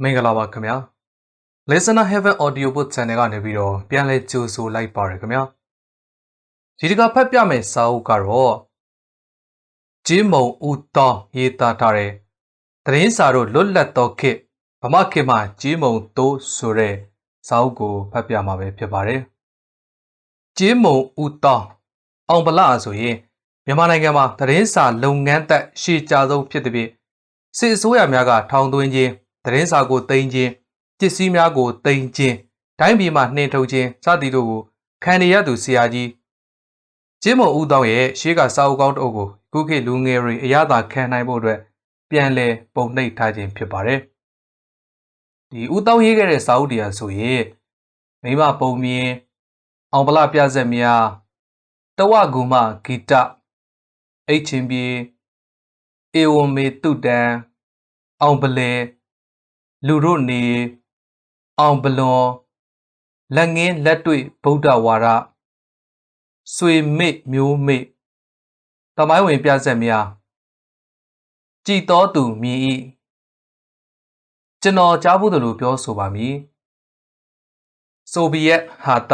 မင်္ဂလာပါခင်ဗျာ Listener Heaven Audio Book Channel ကနေပြီးတော့ပြန်လဲကြိုဆိုလိုက်ပါရခင်ဗျာဒီတကဖတ်ပြမယ်စာအုပ်ကတော့ဂျင်းမုံဦးတောင်းရေးသားထားတဲ့သတင်းစာတို့လွတ်လပ်သောခေတ်ဗမာခေတ်မှာဂျင်းမုံတိုးဆိုတဲ့စာအုပ်ကိုဖတ်ပြမှာပဲဖြစ်ပါတယ်ဂျင်းမုံဦးတောင်းအောင်ဗလာဆိုရင်မြန်မာနိုင်ငံမှာသတင်းစာလုပ်ငန်းသက်ရှေ့ကြဆုံးဖြစ်တဲ့ဖြင့်စစ်အစိုးရများကထောင်သွင်းခြင်း သတင်းစာကိုတင်ခြင်းပစ္စည်းများကိုတင်ခြင်းတိုင်းပြည်မှာနှင်ထုတ်ခြင်းစသည်တို့ကိုခံရရသူဆရာကြီးကျင်းမုံဦးတောင်းရဲ့ရှေးကစာအုပ်ကောင်းတအုပ်ကိုခုခေတ်လူငယ်တွေအရသာခံနိုင်ဖို့အတွက်ပြန်လည်ပုံနှိပ်ထားခြင်းဖြစ်ပါတယ်ဒီဦးတောင်းရေးခဲ့တဲ့စာအုပ်တရားဆိုရင်မိမပုံမြင်အောင်ဗလာပြဆက်များတဝဂုမဂီတအိတ်ချင်းပြေအေဝံမေတုတံအောင်ပလဲ လူတို့နေအောင်ပလွန်လက်ငင်းလက်တွေ့ဗုဒ္ဓဝါဒဆွေမိတ်မျိုးမိတ်တမိုင်းဝင်ပြဆက်များကြည်တော်သူမြည်ဤကျွန်တော်ကြားဖို့တယ်လို့ပြောဆိုပါမည်ဆိုဗီယက်ဟာတ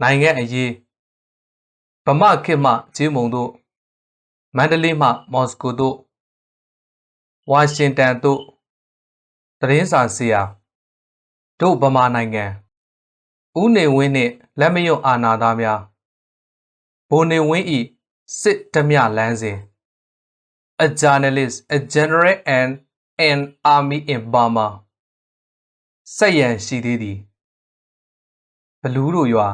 နိုင်ငံအရေးဗမာခေတ်မှဂျင်းမုံတို့မန္တလေးမှမော်စကိုတို့ဝါရှင်တန်တို့ သတင်းစာဆရာတို့ဗမာနိုင်ငံဦးနေဝင်းနှင့်လက်မယွတ်အာနာသားများဘိုနေဝင်းဤစစ်ဓမြလမ်းစဉ် a journalist a general and an army in Burma စက်ရန်ရှိသေးသည်ဘလူးတို့ရွာ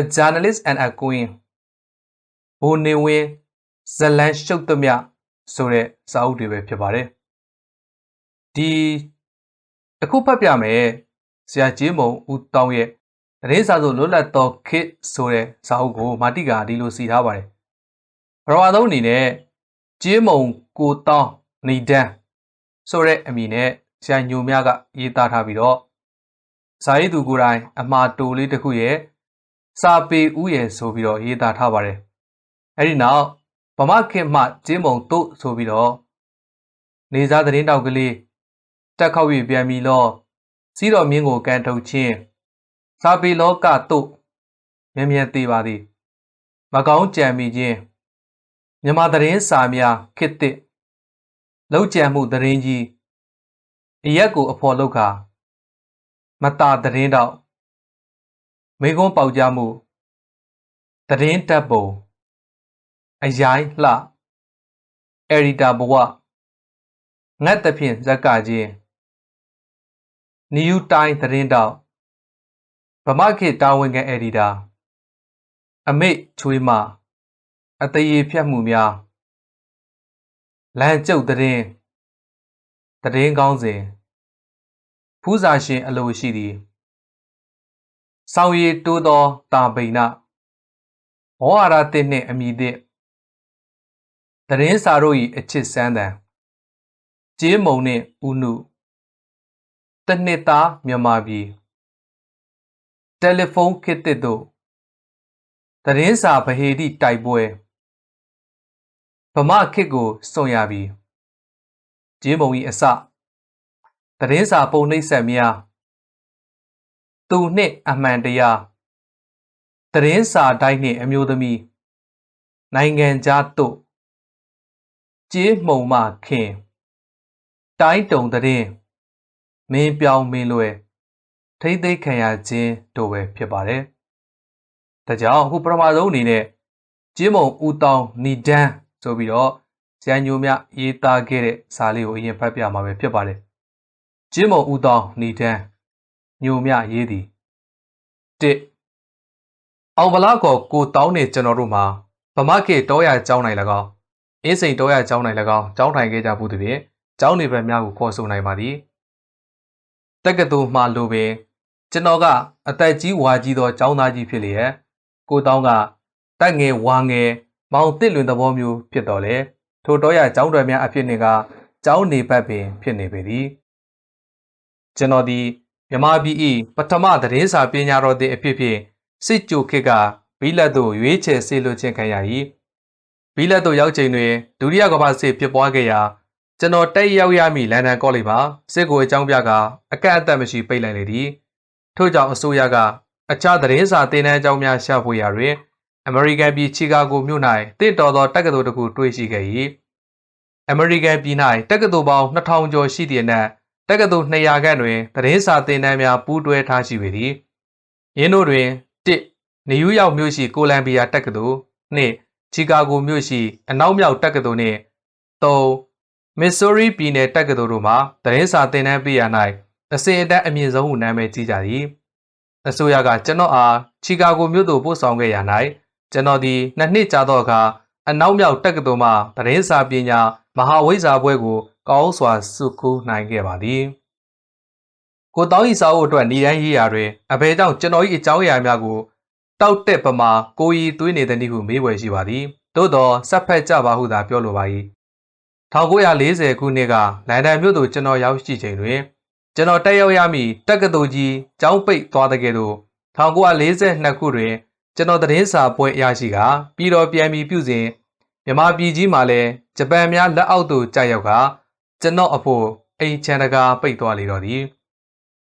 a journalist and a queen ဘိုနေဝင်းဇလန်ရှုပ်သမျှဆိုတဲ့စာအုပ်တွေပဲဖြစ်ပါတယ် ဒီအခုဖတ်ပြမယ်ဆရာကြီးမုံဦးတောင်းရဲ့သတင်းစာဆိုလွတ်လပ်သောခေတ်ဆိုတဲ့စာအုပ်ကိုမာတိကာဒီလိုစီထားပါတယ်ပထမဆုံးအနေနဲ့ကြီးမုံကိုတောင်းနေဒန်ဆိုတဲ့အမည်နဲ့ဆရာညိုမြကရေးသားထားပြီးတော့ဇာယီသူကိုယ်တိုင်အမှားတိုလေးတစ်ခုရဲ့စာပေဥယျာဉ်ဆိုပြီးတော့ရေးသားထားပါတယ်အဲ့ဒီနောက်ဗမာခေတ်မှကျင်းမုံတို့ဆိုပြီးတော့နေစားသတင်းတောက်ကလေး တက်ခောက်၍ပြန်ပြီးတော့စီးတော်မြင်းကိုကန်ထုတ်ခြင်းစာပေလောကတို့မြင်မြန်သေးပါသည်မကောင်းကြံမိခြင်းမြမသတင်းစာများခေတ်သစ်လောက်ကြံမှုသတင်းကြီးအရက်ကိုအဖော်လောက်ခါမတာသတင်းတော့မိကုန်းပေါက်ကြမှုသတင်းတပ်ပုံအရိုင်းလှအရီတာဘဝငတ်သဖြင့်ဇက်ကချင်း နယူးတိုင်းသတင်းတောက်ဗမာခေတ်တာဝန်ခံအဒီတာအမိတ်ချွေးမအတရေဖြတ်မှုများလမ်းကျုပ်သတင်းသတင်းကောင်းစဉ်ဖူးစာရှင်အလိုရှိသည်ဆောင်ရည်တိုးသောတာပိဏဝါရတဲ့နှင့်အမိသည့်သတင်းစာတို့၏အချစ်စမ်းတံကျေးမုံနှင့်ဥနု တနှစ်သားမြန်မာပြည်တယ်လီဖုန်းခေတ်သစ်တို့သတင်းစာဗဟေတိတိုက်ပွဲဗမာခေတ်ကိုစွန့်ရပြီးဂျင်းမုံဤအစသတင်းစာပုံနှိပ်ဆက်များသူနှင့်အမှန်တရားသတင်းစာတိုင်းနှင့်အမျိုးသမီးနိုင်ငံခြားတို့ကြေးမှုံမခင်တိုင်းတုံသတင်း မင်းပြောင်းမင်းလွယ်ထိမ့်သိမ့်ခံရခြင်းတို့ပဲဖြစ်ပါတယ်။ဒါကြောင့်အခုပထမဆုံးအနေနဲ့ကျင်းမုံဦးတောင်းနီဒန်းဆိုပြီးတော့ဇန်ညိုမြရေးသားခဲ့တဲ့စာလေးကိုအရင်ဖတ်ပြမှာပဲဖြစ်ပါတယ်။ကျင်းမုံဦးတောင်းနီဒန်းညိုမြရေးသည်တစ်အောင်ဗလာကောကိုတောင်းနေကျွန်တော်တို့မှာဗမာခေတောရကျောင်းနိုင်၎င်းအင်းစိန်တောရကျောင်းနိုင်၎င်းကျောင်းထိုင်ခဲ့ကြမှုတည်းကျောင်းနေဘက်များကိုခေါ်ဆိုနိုင်ပါသည် တက္ကသိုလ်မှလိုပင်ကျွန်တော်ကအသက်ကြီးဝါကြီးသောကျောင်းသားကြီးဖြစ်လျက်ကိုတောင်းကတက်ငယ်ဝါငယ်မောင်တစ်လွင်သဘောမျိုးဖြစ်တော်လေထိုတော့ရကျောင်းတော်များအဖြစ်နေကကျောင်းနေဘက်ပင်ဖြစ်နေပေသည်ကျွန်တော်ဒီမြမပြည်ဤပထမသတင်းစာပညာတော်သည့်အဖြစ်ဖြင့်စစ်ကြိုခေတ်ကဘီလက်သို့ရွေးချယ်ဆေးလွှတ်ခြင်းခံရ၏ဘီလက်သို့ရောက်ချိန်တွင်ဒုတိယကမ္ဘာစစ်ဖြစ်ပွားခဲ့ရာ ကျွန်တော်တက်ရောက်ရမည့်လန်ဒန်ကောလိပ်မှာစစ်ကိုအကြောင်းပြကာအကန့်အသတ်မရှိပိတ်လိုက်လေသည်ထို့ကြောင့်အစိုးရကအခြားသတင်းစာတင်နန်းအကြောင်းများရှာဖွေရာတွင်အမေရိကန်ပြည်ချီကာဂိုမြို့၌တင့်တော်သောတက္ကသိုလ်တစ်ခုတွေ့ရှိခဲ့၏အမေရိကန်ပြည်၌တက္ကသိုလ်ပေါင်း2000ကျော်ရှိသည့်အနက်တက္ကသိုလ်200ခန့်တွင်သတင်းစာတင်နန်းများပူးတွဲထားရှိပေသည်ယင်းတို့တွင်1နယူးယောက်မြို့ရှိကိုလံဘီယာတက္ကသိုလ်2ချီကာဂိုမြို့ရှိအနောက်မြောက်တက္ကသိုလ်နှင့်3 မစ်ဆိုရီပြည်နယ်တက္ကသိုလ်တို့မှသတင်းစာသင်တန်းပေးရ၌အစဉ်အတက်အမြင့်ဆုံးဟုနာမည်ကြီးကြသည်အစိုးရကကျွန်တော်အားချီကာဂိုမြို့သို့ပို့ဆောင်ခဲ့ရ၌ကျွန်တော်သည်နှစ်နှစ်ကြာသောအခါအနောက်မြောက်တက္ကသိုလ်မှသတင်းစာပညာမဟာဝိဇ္ဇာဘွဲကိုကောင်းစွာစုကူးနိုင်ခဲ့ပါသည်ကိုတောင်းဤစာအုပ်အတွက်နေတိုင်းရေးရာတွင်အဘယ်ကြောင့်ကျွန်တော်၏အကြောင်းအရာများကိုတောက်တက်ပမာကိုရီသွေးနေတဲ့နည်းဟုမေးဝယ်ရှိပါသည်သို့တော့ဆက်ဖက်ကြပါဟုသာပြောလိုပါ၏ 1940ခုနှစ်ကလန်ဒန်မြို့သို့ကျွန်တော်ရောက်ရှိချိန်တွင်ကျွန်တော်တက်ရောက်ရမည့်တက္ကသိုလ်ကြီးကျောင်းပိတ်သွားတဲ့ကဲ့သို့1942ခုတွင်ကျွန်တော်သတင်းစာပွဲအရာရှိကပြည်တော်ပြန်ပြီးပြုစဉ်မြန်မာပြည်ကြီးမှာလည်းဂျပန်များလက်အောက်သို့ကြာရောက်ကကျွန်တော်အဖို့အိမ်ချန်တကာပိတ်သွားလေတော့သည်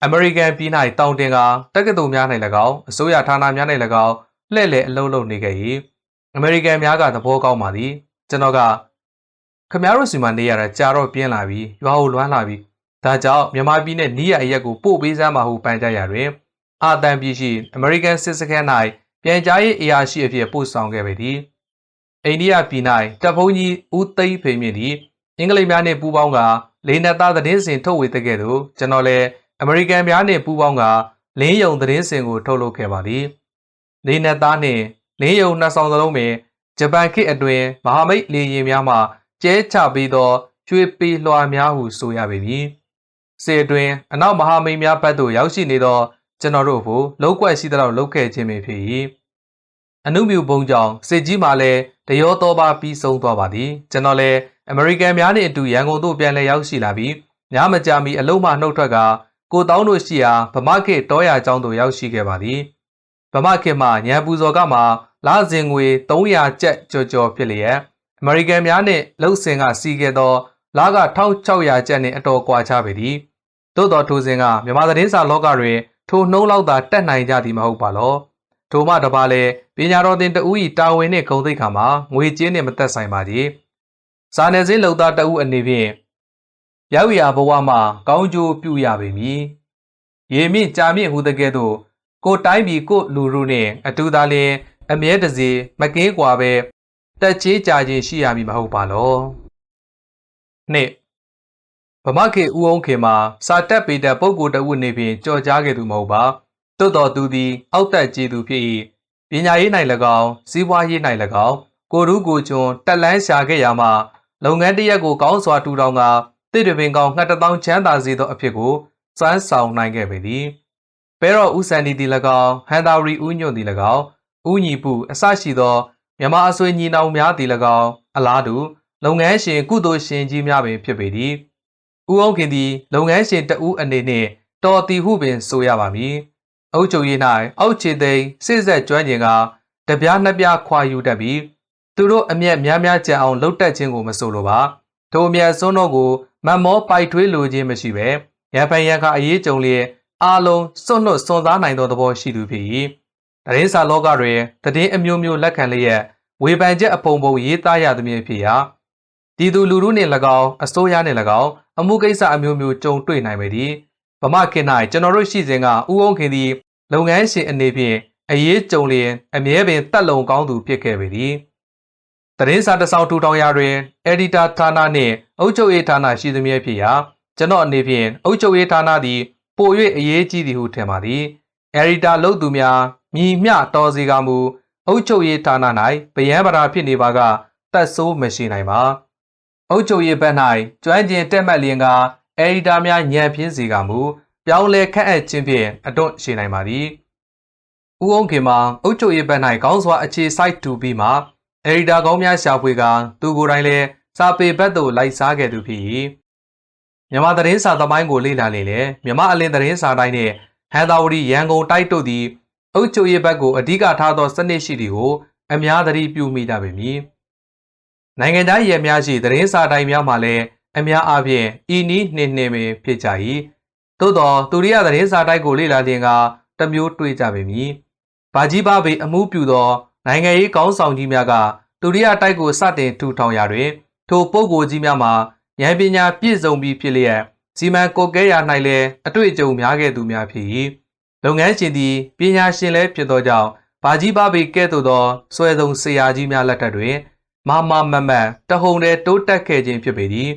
အမေရိကန်ပြည်၌တောင်တင်ကတက္ကသိုလ်များ၌၎င်းအစိုးရဌာနများ၌၎င်းလှည့်လည်အလုံးလုံးနေခဲ့၏အမေရိကန်များကသဘောကောင်းပါသည်ကျွန်တော်က ခမရတို့စီမှာနေရတာကြာတော့ပြင်းလာပြီရွာကိုလွမ်းလာပြီဒါကြောင့်မြန်မာပြည်နဲ့နီးရအရက်ကိုပို့ပေးစမ်းပါဟုပန်ကြားရတွင်အာတန်ပြည်ရှိအမေရိကန်စစ်စခန်း၌ပြန်ကြားရေးအရာရှိအဖြစ်ပို့ဆောင်ခဲ့ပေသည်အိန္ဒိယပြည်၌တပ်ဖုံးကြီးဦးသိန်းဖေမြင့်သည်အင်္ဂလိပ်များနှင့်ပူးပေါင်းကလေနက်သားသတင်းစင်ထုတ်ဝေတဲ့ကဲ့သို့ကျွန်တော်လည်းအမေရိကန်များနှင့်ပူးပေါင်းကလင်းယုံသတင်းစင်ကိုထုတ်လုပ်ခဲ့ပါသည်လေနက်သားနှင့်လင်းယုံနှစ်ဆောင်စလုံးပင်ဂျပန်ခေတ်အတွင်းမဟာမိတ်လေယာဉ်များမှ ကျဲချပြီးသောကျွေးပေလွှာများဟုဆိုရပေမည်စေအတွင်းအနောက်မဟာမိတ်များဘက်သို့ရောက်ရှိနေသောကျွန်တော်တို့ကိုလောက်ကွက်ရှိသလောက်လောက်ခဲ့ခြင်းပင်ဖြစ်၏အနုမြူဘုံကြောင့်စစ်ကြီးမှလည်းတရောတော်ပါပြီးဆုံးသွားပါသည်ကျွန်တော်လည်းအမေရိကန်များနှင့်အတူရန်ကုန်သို့ပြန်လည်ရောက်ရှိလာပြီးညမကြာမီအလုံးမနှုတ်ထွက်ကကိုတောင်းတို့ရှိရာဗမာခေတောရကျောင်းသို့ရောက်ရှိခဲ့ပါသည်ဗမာခေမှညံပူဇော်ကမှလာစဉ်ငွေ300ကျပ်ကျော်ကျော်ဖြစ်လျက် အမေရိကန်များနှင့်လှုပ်ဆင်ကစီခဲ့သောလာက1600ကျပ်နှင့်အတော်ကွာခြားပေသည်သို့တော်ထိုစဉ်ကမြန်မာသတင်းစာလောကတွင်ထိုနှုံးလောက်သာတက်နိုင်ကြသည်မဟုတ်ပါလောထိုမှတပါလဲပညာတော်သင်တဦးဤတာဝန်နှင့်ဂုဏ်သိက္ခာမှာငွေကြေးနှင့်မသက်ဆိုင်ပါကြီးစာနယ်ဇင်းလုံသားတဦးအနေဖြင့်ရောက်ရဘဝမှာကောင်းကျိုးပြုရပေမည်ရေမြင့်ကြာမြင့်ဟူတဲ့ကဲ့သို့ကိုတိုင်းပြည်ကိုလူလူနှင့်အတူသားလျင်အမြဲတစေမကင်းကွာပဲ တက်ချေးကြခြင်းရှိရမည်မဟုတ်ပါလောနှစ်ဗမခေဦးအောင်ခေမှာစာတက်ပေတဲ့ပုဂ္ဂိုလ်တဦးနေဖြင့်ကြော်ကြားခဲ့သူမဟုတ်ပါသို့တော်သူသည်အောက်တက်ကြည်သူဖြစ်၏ပညာရေး၌၎င်းစီးပွားရေး၌၎င်းကိုရူးကိုကျွန်းတက်လန်းရှာခဲ့ရမှလုပ်ငန်းတစ်ရက်ကိုကောင်းစွာထူထောင်ကတစ်တပင်ကောင်ငှက်တထောင်ချမ်းသာစေသောအဖြစ်ကိုစွမ်းဆောင်နိုင်ခဲ့ပေသည်ဘဲတော့ဦးစန္ဒီသည်၎င်းဟန်တာရီဦးညွန့်သည်၎င်းဦးညီပူအစရှိသော မြမအဆွေညီနောင်များသည်၎င်းအလားတူလုပ်ငန်းရှင်ကုသိုလ်ရှင်ကြီးများပင်ဖြစ်ပေသည်ဦးအောင်ခင်သည်လုပ်ငန်းရှင်တဦးအနေနှင့်တော်တီဟုပင်ဆိုရပါမည်အုပ်ချုပ်ရေး၌အောက်ခြေသိမ်းစစ်ဆက်ကျွမ်းကျင်ကတပြားနှစ်ပြားခွာယူတတ်ပြီးသူတို့အမျက်များများကြံအောင်လှုပ်တက်ခြင်းကိုမဆိုလိုပါထိုအမျက်စွန်းတော့ကိုမတ်မောပိုက်ထွေးလိုခြင်းမရှိပဲရံဖန်ရံခါအရေးကြုံလျက်အားလုံးစွန့်လွတ်စွန့်စားနိုင်သောသဘောရှိသူဖြစ်၏ တရင်စာလောကတွင်တည်င်းအမျိုးမျိုးလက်ခံလျက်ဝေဖန်ချက်အပုံပုံရေးသားရသည်မြဖြစ်ရာဒီသူလူထုနှင့်၎င်းအစိုးရနှင့်၎င်းအမှုကိစ္စအမျိုးမျိုးကြုံတွေ့နိုင်ပေသည်ဗမာခေတ်၌ကျွန်တော်တို့ရှိစဉ်ကဥအောင်ခင်သည်လုပ်ငန်းရှင်အနေဖြင့်အရေးကြုံလျင်အမြဲပင်တက်လုံကောင်းသူဖြစ်ခဲ့ပေသည်တရင်စာတစောင်းထူထောင်ရာတွင်အက်ဒီတာဌာနနှင့်အုပ်ချုပ်ရေးဌာနရှိသည်မြဖြစ်ရာကျွန်တော်အနေဖြင့်အုပ်ချုပ်ရေးဌာနသည်ပို၍အရေးကြီးသည်ဟုထင်ပါသည်အက်ဒီတာလုပ်သူများ မြည်မျှတော်စီကမူအုပ်ချုပ်ရေးဌာန၌ဗယံပရာဖြစ်နေပါကတက်ဆိုးမရှိနိုင်ပါအုပ်ချုပ်ရေးဘက်၌ကျွမ်းကျင်တက်မှတ်လျင်ကအက်ဒီတာများညံပြင်းစီကမူပြောင်းလဲခန့်အပ်ခြင်းဖြင့်အတွန့်ရှိနိုင်ပါသည်။ဦးအောင်ခင်မှာအုတ်ချုပ်ရေးဘက်၌ကောင်းစွာအခြေစိုက်တူပြီးမှအက်ဒီတာကောင်းများရှာဖွေကသူကိုယ်တိုင်လည်းစာပေဘက်သို့လိုက်စားခဲ့သူဖြစ်၏။မြန်မာသတင်းစာသမိုင်းကိုလေ့လာလေလေမြန်မာအလင်းသတင်းစာတိုင်းနှင့်ဟန်သာဝတီရန်ကုန်တိုက်တို့သည် အုတ်ချုပ်ရေးဘက်ကိုအဓိကထားသောစနစ်ရှိသည်ကိုအများသတိပြုမိကြပေမည်။နိုင်ငံသားရဲများရှိသတင်းစာတိုင်းများမှာလည်းအများအားဖြင့်ဤနည်းနှင်းနှင်းပင်ဖြစ်ကြ၏သို့သောသူရိယသတင်းစာတိုက်ကိုလေ့လာခြင်းကတစ်မျိုးတွေ့ကြပေမည်ဘာကြီးပါပေအမှုပြုသောနိုင်ငံရေးကောင်းဆောင်ကြီးများကသူရိယတိုက်ကိုစတင်ထူထောင်ရာတွင်ထိုပုဂ္ဂိုလ်ကြီးများမှာဉာဏ်ပညာပြည့်စုံပြီးဖြစ်လျက်စီမံကုတ်ကဲရာ၌လည်းအတွေ့အကြုံများခဲ့သူများဖြစ်၏ လုပ်ငန်းရှင်သည်ပညာရှင်လည်းဖြစ်သောကြောင့်ဘာကြီးပါပေကဲ့သို့သောဆွဲဆောင်ဆရာကြီးများလက်ထက်တွင်မမမမတ်တဟုန်တည်းတိုးတက်ခဲ့ခြင်းဖြစ်ပေသည်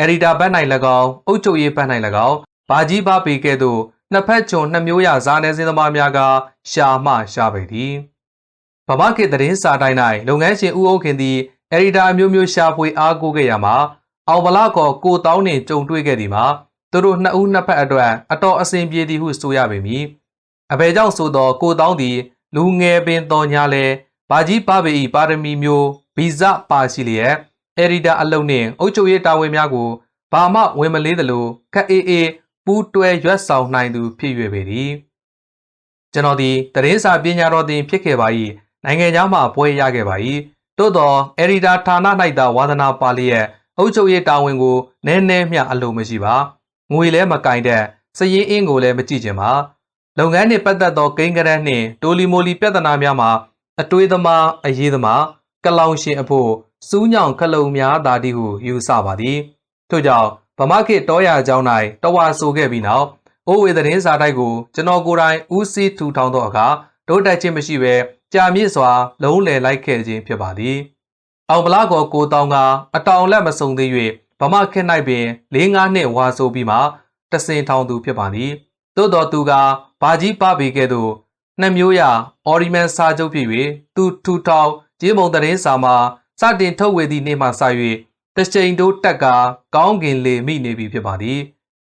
အရီတာဘက်၌၎င်းအုတ်ချုပ်ရေးဘက်၌၎င်းဘာကြီးပါပေကဲ့သို့နှစ်ဖက်ချုံနှစ်မျိုးရဇာနယ်စင်သမားများကရှာမှရှာပေသည်ဗမာခေတ်သတင်းစာတိုင်း၌လုပ်ငန်းရှင်ဦးအုပ်ခင်သည်အရီတာအမျိုးမျိုးရှာဖွေအားကိုးခဲ့ရမှာအောင်ဗလာကောကိုတောင်းနှင့်ကြုံတွေ့ခဲ့သည်မှာ သူတို့နှစ်ဦးနှစ်ဖက်အတွက်အတော်အဆင်ပြေသည်ဟုဆိုရပေမည်အဘယ်ကြောင့်ဆိုသောကိုတောင်းသည်လူငယ်ပင်တော်ညာလဲဘာကြီးပပေ၏ပါရမီမျိုးဗီဇပါရှိလျက်အရီတာအလုံးနှင့်အုတ်ချုပ်ရေးတာဝန်များကိုဘာမှဝင်မလေးသလိုခက်အေးအေးပူးတွဲရွက်ဆောင်နိုင်သူဖြစ်၍ပေသည်ကျွန်တော်ဒီတရင်စာပညာတော်တင်ဖြစ်ခဲ့ပါ၏နိုင်ငံသားမှပွဲရခဲ့ပါ၏သို့သောအရီတာဌာန၌သာဝါသနာပါလျက်အုတ်ချုပ်ရေးတာဝန်ကိုနည်းနည်းမျှအလိုမရှိပါ ငွေလည်းမကင်တဲ့စည်ရင်အင်းကိုလည်းမကြည့်ချင်ပါလုပ်ငန်းနှင့်ပတ်သက်သောကိန်းဂရန်နှင့်တိုလီမိုလီပြဿနာများမှာအတွေးသမားအရေးသမားကလောင်ရှင်အဖို့စူးညောင်ခလုံများသာတိဟုယူဆပါသည်ထို့ကြောင့်ဗမာခေတ်တောရကျောင်း၌တဝါဆိုခဲ့ပြီးနောက်အိုးဝေသတင်းစာတိုက်ကိုကျွန်တော်ကိုယ်တိုင်ဦးစီးထူထောင်သောအခါတိုးတက်ခြင်းမရှိဘဲကြာမြင့်စွာ လုံးလည်လိုက်ခဲ့ခြင်းဖြစ်ပါသည်အောင်ဗလာကောကိုတောင်းကအတောင်လက်မစုံသေး၍ ဗမာခေတ်၌ပင်၄၅နှစ်ဝါဆိုပြီးမှတဆင်ထောင်သူဖြစ်ပါသည်သို့တော်သူကဘာကြီးပပေကဲ့သို့နှစ်မျိုးရအော်ရီမန်စာချုပ်ဖြစ်၍သူထူထောင်ဂျင်းမုံတရင်စာမှာစတင်ထုတ်ဝေသည့်နေ့မှစ၍တချိန်တိုးတက်ကကောင်းကင်လေမိနေပြီဖြစ်ပါသည်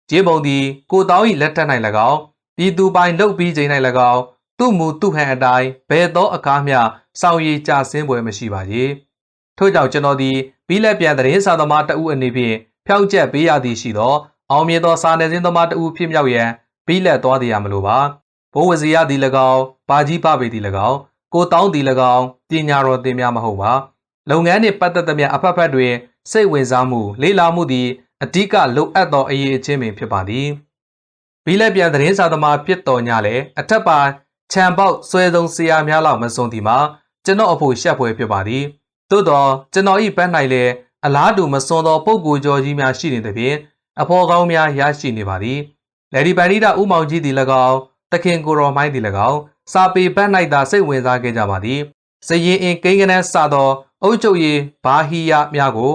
ဂျင်းမုံသည်ကိုတောင်း၏လက်ထက်၌၎င်းပြည်သူပိုင်လုပ်ပြီးချိန်၌၎င်းသူ့မူသူ့ဟန်အတိုင်းဘယ်သောအကားမျှစောင့်ရည်ကြဆင်းပွဲမရှိပါရေ ထို့ကြောင့်ကျွန်တော်သည်ဘီလက်ပြန်သတင်းစာသမားတဦးအနေဖြင့်ဖြောင့်ချက်ပေးရသည်ရှိသောအောင်မြင်သောစာနယ်ဇင်းသမားတဦးဖြစ်မြောက်ရန်ဘီလက်သွားသည်ရမလိုပါဘိုးဝစီရသည်၎င်းဘာကြီးပပေသည်၎င်းကိုတောင်းသည်၎င်းပညာတော်သင်များမဟုတ်ပါလုပ်ငန်းနှင့်ပတ်သက်သမျှအဖက်ဖက်တွင်စိတ်ဝင်စားမှုလေးလာမှုသည်အဓိကလိုအပ်သောအရေးအချင်းပင်ဖြစ်ပါသည်ဘီလက်ပြန်သတင်းစာသမားဖြစ်တော်ညလည်းအထက်ပါခြံပေါက်ဆွဲဆုံးဆရာများလောက်မစုံသည်မှာကျွန်တော်အဖို့ရှက်ဖွယ်ဖြစ်ပါသည် သို့တော့ကျွန်တော်ဤဘက်၌လည်းအလားတူမစွန်သောပုံကိုကျော်ကြီးများရှိနေသဖြင့်အဖော်ကောင်းများရရှိနေပါသည်လယ်ဒီပန်နီတာဥမောင်ကြီးသည်၎င်းတခင်ကိုရော်မိုင်းသည်၎င်းစာပေဘက်၌သာစိတ်ဝင်စားခဲ့ကြပါသည်စရင်အင်ကိန်းကနန်းစသောအုတ်ချုပ်ရည်ဘာဟီယာများကို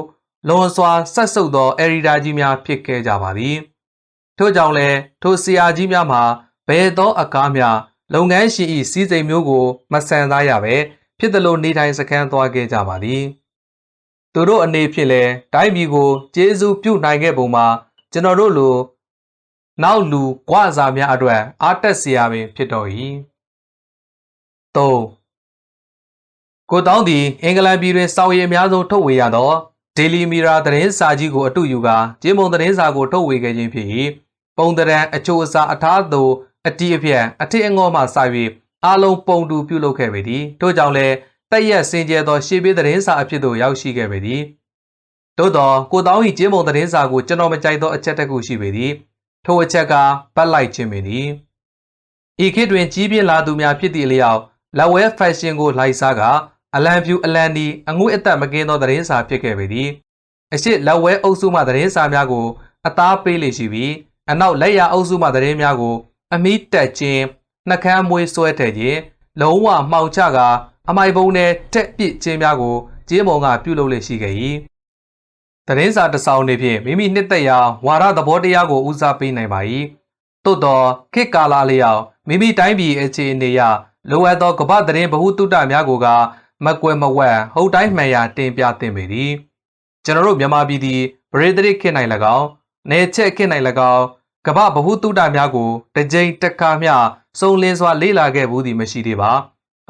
လွန်စွာဆက်ဆုပ်သောအရီဒါကြီးများဖြစ်ခဲ့ကြပါသည်ထို့ကြောင့်လည်းထိုဆရာကြီးများမှာဘယ်သောအကားများလုပ်ငန်းရှင်၏စီးစိမ်မျိုးကိုမဆန်သားရပဲ ဖြစ်သလိုနေထိုင်စခန်းသွားခဲ့ကြပါသည်သူတို့အနေဖြင့်လည်းတိုင်းပြည်ကိုကျေးဇူးပြုနိုင်ခဲ့ပုံမှာကျွန်တော်တို့လိုနောက်လူကြွစာများအတွက်အားတက်စရာပင်ဖြစ်တော်၏၃ကိုတောင်းသည်အင်္ဂလန်ပြည်တွင်စောင်ရည်အများဆုံးထုတ်ဝေရသော Daily Mirror သတင်းစာကြီးကိုအတူယူကာဂျင်းမုံသတင်းစာကိုထုတ်ဝေခဲ့ခြင်းဖြစ်၏ပုံတရံအချိုးအစားအထားသို့အတီးအပြက်အထစ်အငေါမှစ၍ အားလုံးပုံတူပြုလုပ်ခဲ့ပေသည်ထို့ကြောင့်လည်းတက်ရက်စင်ကြဲသောရှေးပေးသတင်းစာအဖြစ်သို့ရောက်ရှိခဲ့ပေသည်သို့သောကိုတောင်း၏ကျင်းပုံသတင်းစာကိုကျွန်တော်မကြိုက်သောအချက်တစ်ခုရှိပေသည်ထိုအချက်ကပတ်လိုက်ခြင်းပင်သည်ဤခေတ်တွင်ကြီးပြင်းလာသူများဖြစ်သည့်အလျောက်လက်ဝဲဖက်ရှင်ကိုလိုက်စားကအလံဖြူအလံဒီအငွေ့အသက်မကင်းသောသတင်းစာဖြစ်ခဲ့ပေသည်အရှိလက်ဝဲအုပ်စုမှသတင်းစာများကို အသားပေးလေရှိပြီးအနောက်လက်ရအုပ်စုမှသတင်းများကို အမိတက်ခြင်း နှကမ်းမွေးဆွဲထည့်ခြင်းလုံးဝမှောင်ချကာအမိုက်ပုံးနဲ့တက်ပစ်ခြင်းများကိုကျင်းမုံကပြုလုပ်လေရှိခဲ့၏သတင်းစာတစ်စောင်နေဖြင့်မိမိနှစ်သက်ရာဝါရသဘောတရားကိုဦးစားပေးနိုင်ပါ၏သို့သောခေတ်ကာလလျောက်မိမိတိုင်းပြည်အခြေအနေအရလိုအပ်သောကမ္ဘာသတင်းဗဟုသုတများကိုကမကွယ်မဝက်ဟုတ်တိုင်းမှန်ရာတင်ပြသင့်ပေသည်ကျွန်တော်တို့မြန်မာပြည်သည်ဗရေဒရစ်ခေတ်၌၎င်းနေချက်ခေတ်၌၎င်းကမ္ဘာဗဟုသုတများကိုတစ်ကြိမ်တစ်ခါမျှ စုံလင်းစွာလေ့လာခဲ့ဘူးသည်မရှိသေးပါ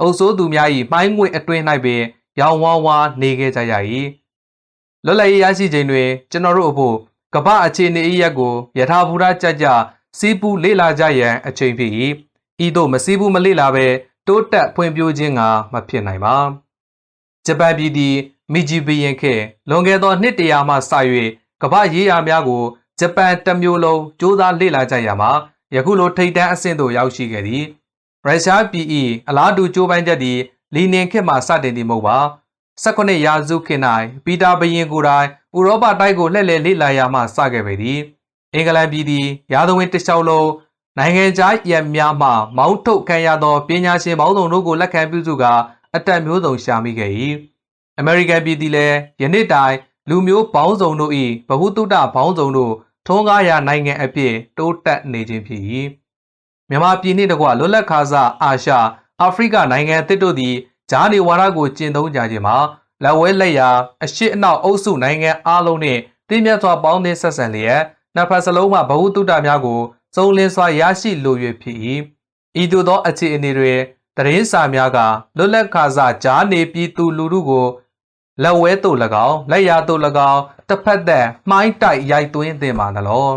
အုပ်စိုးသူများ၏မှိုင်းငွေအတွင်း၌ပင်ရောင်ဝါးဝါနေခဲ့ကြရ၏လွတ်လပ်ရေးရရှိချိန်တွင်ကျွန်တော်တို့အဖို့ကမ္ဘာအခြေအနေအရက်ကိုယထာဘူရကြကြစီးပူးလေ့လာကြရန်အချိန်ဖြစ်၏ဤသို့မစီးပူးမလေ့လာဘဲတိုးတက်ဖွံ့ဖြိုးခြင်းကမဖြစ်နိုင်ပါဂျပန်ပြည်သည်မီဂျီဘီယန်ခေလွန်ခဲ့သောနှစ်တရာမှစ၍ကမ္ဘာရေးရာများကိုဂျပန်တစ်မျိုးလုံးစူးစမ်းလေ့လာကြရမှာ ယခုလိုထိပ်တန်းအဆင့်သို့ရောက်ရှိခဲ့သည်ရုရှားပြည်၏အလားတူကြိုးပမ်းချက်သည်လီနင်ခေတ်မှစတင်သည်မဟုတ်ပါ18ရာစုခေတ်၌ပီတာဘရင်ကိုယ်တိုင်ဥရောပတိုက်ကိုလှည့်လည်လေ့လာရမှစခဲ့ပေသည်အင်္ဂလန်ပြည်သည်ရာဇဝင်တစ်လျှောက်လုံးနိုင်ငံခြားရန်များမှမောင်းထုတ်ခံရသောပညာရှင်ပေါင်းစုံတို့ကိုလက်ခံပြုစုကာအတက်မျိုးစုံရှာမိခဲ့၏အမေရိကန်ပြည်သည်လည်းယနေ့တိုင်လူမျိုးပေါင်းစုံတို့၏ဗဟုသုတပေါင်းစုံတို့ ထုံးကားရာနိုင်ငံအဖြစ်တိုးတက်နေခြင်းဖြစ်၏မြန်မာပြည်နှင့်တကွလွတ်လပ်ခါစားအာရှအာဖရိကနိုင်ငံအသစ်တို့သည်ဂျာနေဝါဒကိုကျင့်သုံးကြခြင်းမှာလက်ဝဲလက်ရာအရှိအနောက်အုပ်စုနိုင်ငံအားလုံးနှင့်တည်မြတ်စွာပေါင်းသင်းဆက်ဆံလျက်နှစ်ဖက်စလုံးမှဗဟုသုတများကိုစုံလင်စွာရရှိလို၍ဖြစ်၏ဤသို့သောအခြေအနေတွင်သတင်းစာများကလွတ်လပ်ခါစားဂျာနေပြည်သူလူထုကို လက်ဝဲသို့၎င်းလက်ရာသို့၎င်းတစ်ဖက်သက်မှိုင်းတိုက်ရိုက်သွင်းသင့်ပါသလော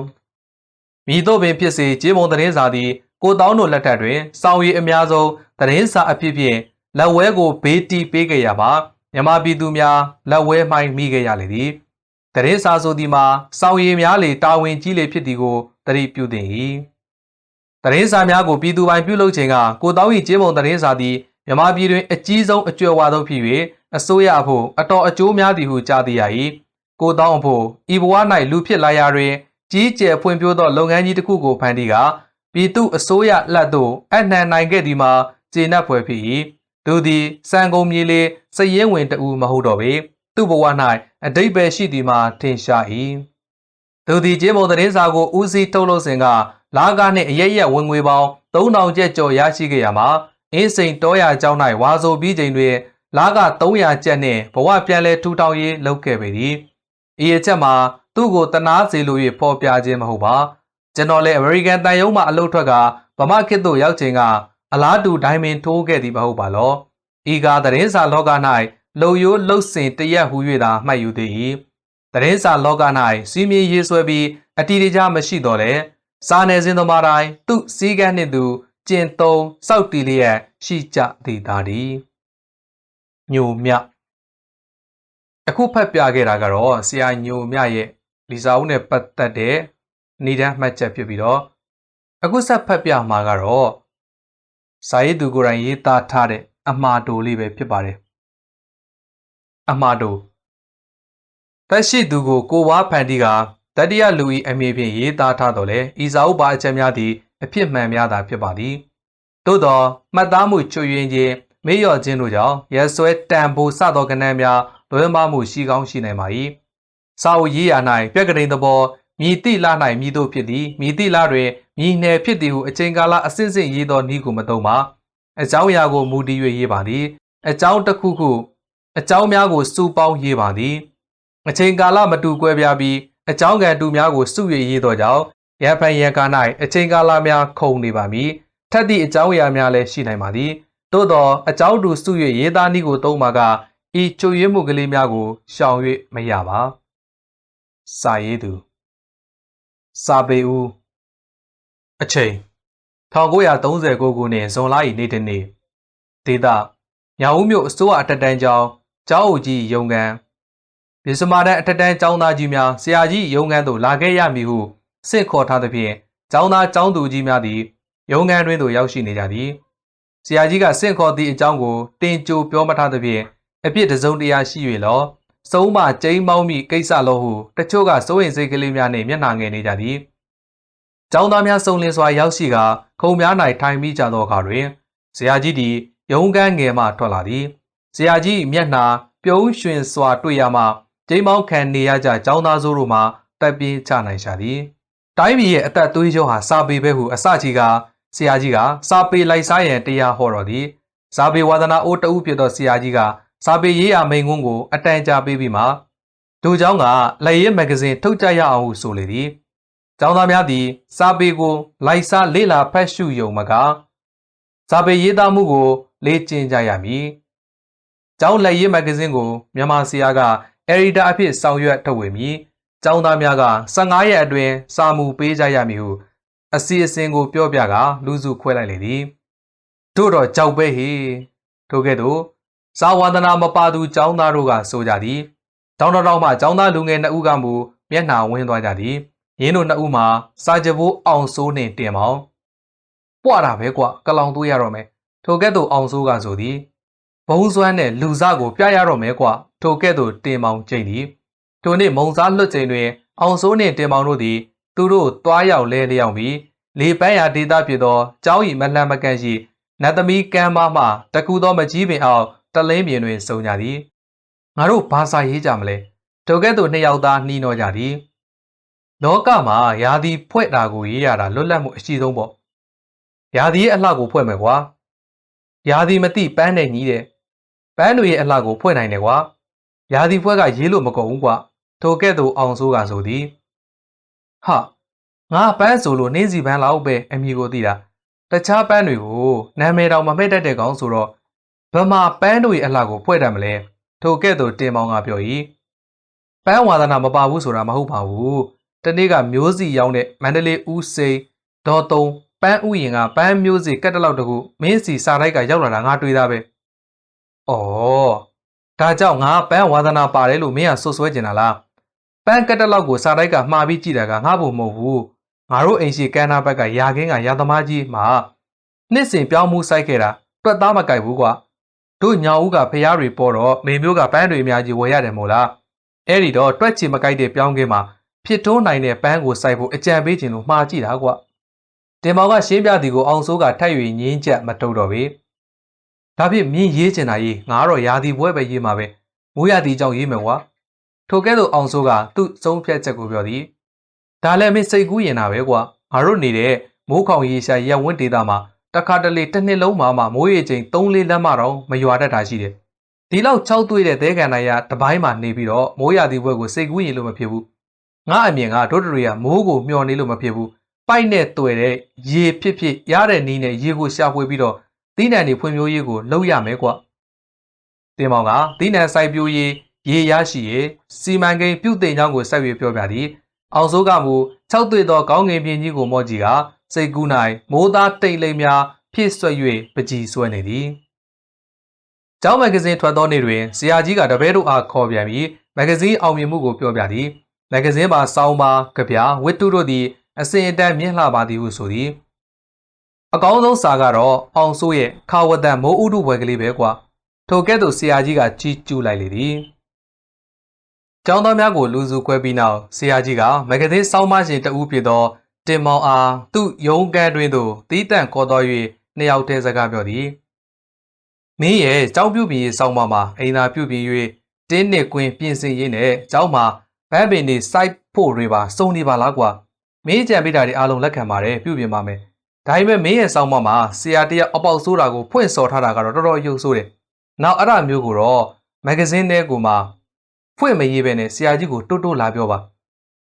မိတို့ပင်ဖြစ်စေကြေးမုံသတင်းစာသည်ကိုတောင်းတို့လက်ထက်တွင်စောင်းရည်အများဆုံးသတင်းစာအဖြစ်ဖြင့်လက်ဝဲကိုဘေးတီးပေးခဲ့ရပါမြန်မာပြည်သူများလက်ဝဲမှိုင်းမိခဲ့ရလေသည်သတင်းစာဆိုသည်မှာစောင်းရည်များလေတာဝန်ကြီးလေဖြစ်သည်ကိုသတိပြုသင့်၏သတင်းစာများကိုပြည်သူပိုင်ပြုလုပ်ခြင်းကကိုတောင်း၏ကြေးမုံသတင်းစာသည် မြန်မာပြည်တွင်အကြီးဆုံးအကျွယ်ဝဆုံးဖြစ်၍အစိုးရအဖို့အတော်အကျိုးများသည်ဟုကြားသိရ၏ကိုတောင်းအဖို့ဤဘဝ၌လူဖြစ်လာရာတွင်ကြီးကျယ်ဖွံ့ဖြိုးသောလုပ်ငန်းကြီးတစ်ခုကိုဖန်တီးကပြည်သူအစိုးရလက်သို့အနှံနိုင်ခဲ့သည်မှာကျေနပ်ဖွယ်ဖြစ်၏သူသည်စံကုန်မြေလေးစရဲဝင်တူမဟုတ်တော့ပေသူ့ဘဝ၌အတိတ်ပဲရှိသည်မှာထင်ရှား၏သူသည်ကျေးမုံသတင်းစာကိုဦးစီးထုတ်လုပ်စဉ်ကလာကားနှင့်အရရက်ဝင်ငွေပေါင်း3000ကျပ်ကျော်ရရှိခဲ့ရမှာ အင်းစိန်တောရကျောင်း၌ဝါဆိုပြီးချိန်တွင်လာက300ကျပ်နှင့်ဘဝပြန်လဲထူထောင်ရေးလုပ်ခဲ့ပေသည်။ဤအချက်မှာသူ့ကိုတနာစေလို၍ဖော်ပြခြင်းမဟုတ်ပါ။ကျွန်တော်လည်းအမေရိကန်တန်ယုံမှအလုပ်ထွက်ကဗမာခေတ်သို့ရောက်ချိန်ကအလားတူဒိုင်မင်ထိုးခဲ့သည်မဟုတ်ပါလော။ဤကားသတင်းစာလောက၌လုံယိုးလှုပ်စင်တရက်ဟူ၍သာမှတ်ယူသည်၏။သတင်းစာလောက၌စီးမြင်ရေးဆွဲပြီးအတီတကြမရှိတော့လေ။စာနယ်ဇင်းသမားတိုင်းသူ့စည်းကမ်းနှင့်သူ ကျင့်သုံးစောက်တီလျက်ရှိကြသည်သာသည်။ညိုမြအခုဖတ်ပြခဲ့တာကတော့ဆရာညိုမြရဲ့လီစာဦးနဲ့ပတ်သက်တဲ့နေတန်းမှတ်ချက်ဖြစ်ပြီးတော့အခုဆက်ဖတ်ပြမှာကတော့စာရေးသူကိုယ်တိုင်ရေးသားထားတဲ့အမှားတိုလေးပဲဖြစ်ပါတယ်အမှားတိုတက်ရှိသူကိုကိုဝါဖန်တီကတတိယလူဤအမည်ဖြင့်ရေးသားထားတော်လဲဤစာအုပ်ပါအချက်များသည် အဖြစ်မှန်များသာဖြစ်ပါသည်သို့သောမှတ်သားမှုချွေရင်ခြင်းမေးလျော့ခြင်းတို့ကြောင့်ရဲဆွဲတန်ဖိုးစသောကဏ္ဍများလွဲမှားမှုရှိကောင်းရှိနိုင်ပါ၏စာအုပ်ရေးရာ၌ပြက်ကလေးသဘောမြည်တိလ၌မြည်တို့ဖြစ်သည်မြည်တိလတွင်မြည်နယ်ဖြစ်သည်ဟုအချိန်ကာလအစစ်စစ်ရေးသောနည်းကိုမသုံးပါအကြောင်းအရာကိုမူတည်၍ရေးပါသည်အကြောင်းတစ်ခုခုအကြောင်းများကိုစုပေါင်းရေးပါသည်အချိန်ကာလမတူကွဲပြားပြီးအကြောင်းကံတူများကိုစု၍ရေးသောကြောင့် ရန်ဖန်ရန်ကား၌အချိန်ကာလများခုံနေပါမည်ထက်သည့်အကြောင်းအရာများလည်းရှိနိုင်ပါသည်သို့သောအကြောင်းတူစု၍ရေးသားနည်းကိုသုံးပါကဤချိုရွေးမှုကလေးများကိုရှောင်၍မရပါစာရေးသူစာပေဦးအချိန်1939ခုနှစ်ဇွန်လ၏နေ့တစ်နေ့ဒေတာညောင်ဦးမြို့အစိုးရအထက်တန်းကျောင်းကျောင်းအုပ်ကြီးရုံကန်ပြည်စမာတဲ့အထက်တန်းကျောင်းသားကြီးများဆရာကြီးရုံကန်သို့လာခဲ့ရမည်ဟု ဆင့်ခေါ်ထားသဖြင့်ကျောင်းသားကျောင်းသူကြီးများသည်ရုံကန်တွင်သို့ရောက်ရှိနေကြသည်ဆရာကြီးကဆင့်ခေါ်သည့်အကြောင်းကိုတင်ကြိုပြောမထားသဖြင့်အပြစ်တစုံတရာရှိ၍လောစုံးမကျိန်းမောင်းမိကိစ္စလောဟုတချို့ကစိုးရင်စိတ်ကလေးများနှင့်မျက်နှာငယ်နေကြသည်။ကျောင်းသားများစုံလင်စွာရောက်ရှိကခုံများ၌ထိုင်မိကြသောအခါတွင်ဆရာကြီးသည်ရုံးကန်းငယ်မှထွက်လာသည်။ဆရာကြီးမျက်နှာပြုံးရွှင်စွာတွေ့ရမှကျိန်းမောင်းခံနေရကြကျောင်းသားစိုးတို့မှတပ်ပြင်းချနိုင်ရှာသည်။ တိုင်းပြည်ရဲ့အသက်သွေးကြောဟာစာပေပဲဟုအစကြီးကဆရာကြီးကစာပေလိုက်စားရန်တရားဟောတော်သည်စာပေဝါဒနာအိုးတဦးဖြစ်သောဆရာကြီးကစာပေရေးရာမိန်ကွန်းကိုအတန်ကြာပေးပြီးမှဒိုเจ้าကလက်ရဲမဂ္ဂဇင်းထုတ်ကြရအောင်ဟုဆိုလေသည်ကျောင်းသားများသည် စာပေကိုလိုက်စားလေ့လာဖတ်ရှုယုံမကစာပေရေးသားမှုကို လေ့ကျင့်ကြရမည်ကျောင်းလက်ရဲမဂ္ဂဇင်းကိုမြန်မာဆရာကအယ်ဒီတာအဖြစ်ဆောင်ရွက်ထုတ်ဝေမည် ကျောင်းသားများက15ရက်အတွင်းစာမူပေးကြရမည်ဟုအစီအစဉ်ကိုပြောပြကလူစုခွဲလိုက်လေသည်တို့တော့ကြောက်ပဲဟေထို့ကဲ့သို့ဇာဝန္ဒနာမပါသူចောင်းသားတို့ကဆိုကြသည်တောင်းတောင်းမှចောင်းသားလူငယ်နှစ်ဦးကမူမျက်နှာဝင်းသွားကြသည်ရင်းတို့နှစ်ဦးမှာစာကြဘိုးအောင်စိုးနှင့်တင်မောင်ပွားတာပဲကွကလောင်သွေးရတော့မယ်ထိုကဲ့သို့အောင်စိုးကဆိုသည်ဘုံစွမ်းနဲ့လူစားကိုပြရတော့မယ်ကွထိုကဲ့သို့တင်မောင်ကျိန်သည် ထိုနေ့မုံစားလွတ်ချိန်တွင် အောင်စိုးနှင့်တင်မောင်တို့သည်သူတို့တွားရောက်လဲလျောက်ပြီးလေပန်းရာဒေသဖြစ်သောကျောင်းဤမလှမ်းမကန့်ရှိနတ်သမီးကမ်းမမှတကူသောမကြီးပင်အောင်တလင်းပြင်တွင်စုံကြသည်ငါတို့ဘာစာရေးကြမလဲထိုကဲ့သို့နှစ်ယောက်သားနှီးနှောကြသည်လောကမှာယာဒီဖွဲ့တာကိုရေးရတာလွတ်လပ်မှုအရှိဆုံးပေါ့ယာဒီရဲ့အလှကိုဖွဲ့မယ်ကွာယာဒီမသိပန်းနဲ့ညီးတဲ့ပန်းတွေရဲ့အလှကိုဖွဲ့နိုင်တယ်ကွာယာဒီဖွဲ့ကရေးလို့မကုန်ဘူးကွာ ထိုကဲ့သို့အောင်ဆိုးကဆိုသည်ဟာငါပန်းဆိုလို့နေစီပန်းလောက်ပဲအမည်ကိုသိတာတခြားပန်းတွေကိုနာမည်တော်မမှတ်တတ်တဲ့ကောင်ဆိုတော့ဗမာပန်းတွေအလှကိုဖွဲ့တတ်မလဲထိုကဲ့သို့တင်မောင်ကပြော၏ပန်းဝါသနာမပါဘူးဆိုတာမဟုတ်ပါဘူးတနေ့ကမျိုးစီရောင်းတဲ့မန္တလေးဦးစိန်ဒေါ်တုံပန်းဥယင်ကပန်းမျိုးစီကတ်တလောက်တကူမင်းစီစာတိုက်ကရောက်လာတာငါတွေ့တာပဲ။အော်ဒါကြောင့်ငါပန်းဝါသနာပါတယ်လို့မင်းကဆွဆွဲကျင်တာလား။ ပန်းကတ်တလောက်ကိုစာတိုက်ကမှားပြီးကြည့်တာကငါ့ဖို့မဟုတ်ဘူး။ငါတို့အိမ်ရှိကန်းနာဘက်ကရာခင်းကရာသမားကြီးမှာနှစ်စဉ်ပြောင်းမှုစိုက်ခဲ့တာတွက်သားမကြိုက်ဘူးကွာ။တို့ညာဦးကဖျားတွေပေါ်တော့မေမျိုးကပန်းတွေအများကြီးဝယ်ရတယ်မို့လား။အဲ့ဒီတော့တွက်ချင်မကြိုက်တဲ့ပြောင်းခင်းမှာဖြစ်ထိုးနိုင်တဲ့ပန်းကိုစိုက်ဖို့အကြံပေးခြင်းလို့မှားကြည့်တာကွ။တင်မောင်ကရှင်းပြသည်ကိုအောင်စိုးကထိုက်၍ငင်းချက်မတုံတော့ပေ။ဒါဖြင့်မြင်းရေးချင်တာရေးငါကတော့ရာသီပွဲပဲရေးမှာပဲ။မိုးရာသီကြောင့်ရေးမယ်ကွာ။ ထိုကဲ့သို့အောင်စိုးကသူ့ဆုံးဖြတ်ချက်ကိုပြောသည်။ဒါလည်းမင်းစိတ်ကူးရင်တာပဲကွာ။ငါတို့နေတဲ့မိုးခေါင်ရေရှာရက်ဝန်းဒေသမှာတခါတလေတစ်နှစ်လုံးမှာမှမိုးရေချိန်3-4လက်မှတော့မရွာတတ်တာရှိတယ်။ဒီလောက်၆တွေ့တဲ့သဲကန်နိုင်ရတပိုင်းမှာနေပြီးတော့မိုးရာသီပွဲကိုစိတ်ကူးရင်လို့မဖြစ်ဘူး။ငါအမြင်ကဒုဒရီကမိုးကိုမျောနေလို့မဖြစ်ဘူးပိုက်နဲ့တွေ့တဲ့ရေဖြစ်ဖြစ်ရတဲ့နီးနဲ့ရေကိုရှာဖွေပြီးတော့သီးနှံတွေဖွံ့ဖြိုးရေးကိုလုပ်ရမယ်ကွတင်မောင်ကသီးနှံစိုက်ပျိုးရေး ရေရရှိရေးစီမံကိန်းပြုတင်ကြောင်းကိုဆက်ရွေပြောပြသည်အောင်စိုးကမူ၆တွေ့သောကောင်းငင်ပြင်းကြီးကိုမော့ကြည့်ကစိတ်ကူးနိုင်မိုးသားတိတ်လိမ်များဖြစ်ဆွဲ၍ပကြီးဆွဲနေသည်ကျောင်းမဂ္ဂဇင်းထွက်သောနေ့တွင်ဆရာကြီးကတပည့်တို့အားခေါ်ပြန်ပြီးမဂ္ဂဇင်းအောင်မြင်မှုကိုပြောပြသည်မဂ္ဂဇင်းမှာစောင်းပါကြပြဝတ္ထုတို့သည်အစဉ်အတန်းမြင့်လှပါသည်ဟုဆိုသည်အကောင်းဆုံးစာကတော့အောင်စိုးရဲ့ခါဝတန်မိုးဥဒုဘွယ်ကလေးပဲကွာထိုကဲ့သို့ဆရာကြီးကကြီးကျူးလိုက်လေသည် ကျောင်းသားများကိုလူစုခွဲပြီးနောက်ဆရာကြီးကမဂ္ဂဇင်းစောင်းမရှင်တဦးဖြစ်သောတင်မောင်အားသူ့ရုံးကန်းတွင်သို့တီးတန့်ခေါ်တော်၍နှစ်ယောက်တည်းစကားပြောသည်မင်းရဲ့ကျောင်းပြုပြင်ရေးစောင်းမမှာအိမ်သာပြုပြင်၍တင်းနစ်ကွင်းပြင်ဆင်ရေးနဲ့ကျောင်းမှာဗန်းပင်တွေစိုက်ဖို့တွေပါစုံနေပါလားကွာမင်းကြံပေးတာတွေအားလုံးလက်ခံပါတယ်ပြုပြင်ပါမယ်ဒါပေမဲ့မင်းရဲ့စောင်းမမှာဆရာတယောက်အပေါက်ဆိုးတာကိုဖွင့်စော်ထားတာကတော့တော်တော်ရုပ်ဆိုးတယ်နောက်အဲ့ဒါမျိုးကိုတော့မဂ္ဂဇင်းထဲကိုမှ ဖွင့်မရေးပဲနဲ့ဆရာကြီးကိုတိုးတိုးလာပြောပါ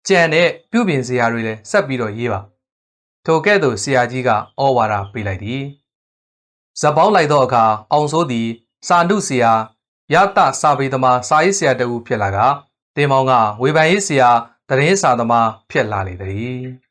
ကြံတဲ့ပြုပြင်ဆရာတွေလည်းဆက်ပြီးတော့ရေးပါထိုကဲ့သို့ဆရာကြီးကဩဝါဒပေးလိုက်သည်ဇပေါင်းလိုက်သောအခါအောင်စိုးသည်စာနုဆရာရတစာပေသမားစာရေးဆရာတဦးဖြစ်လာကတင်မောင်ကဝေဖန်ရေးဆရာတရင်စာသမားဖြစ်လာလေသည်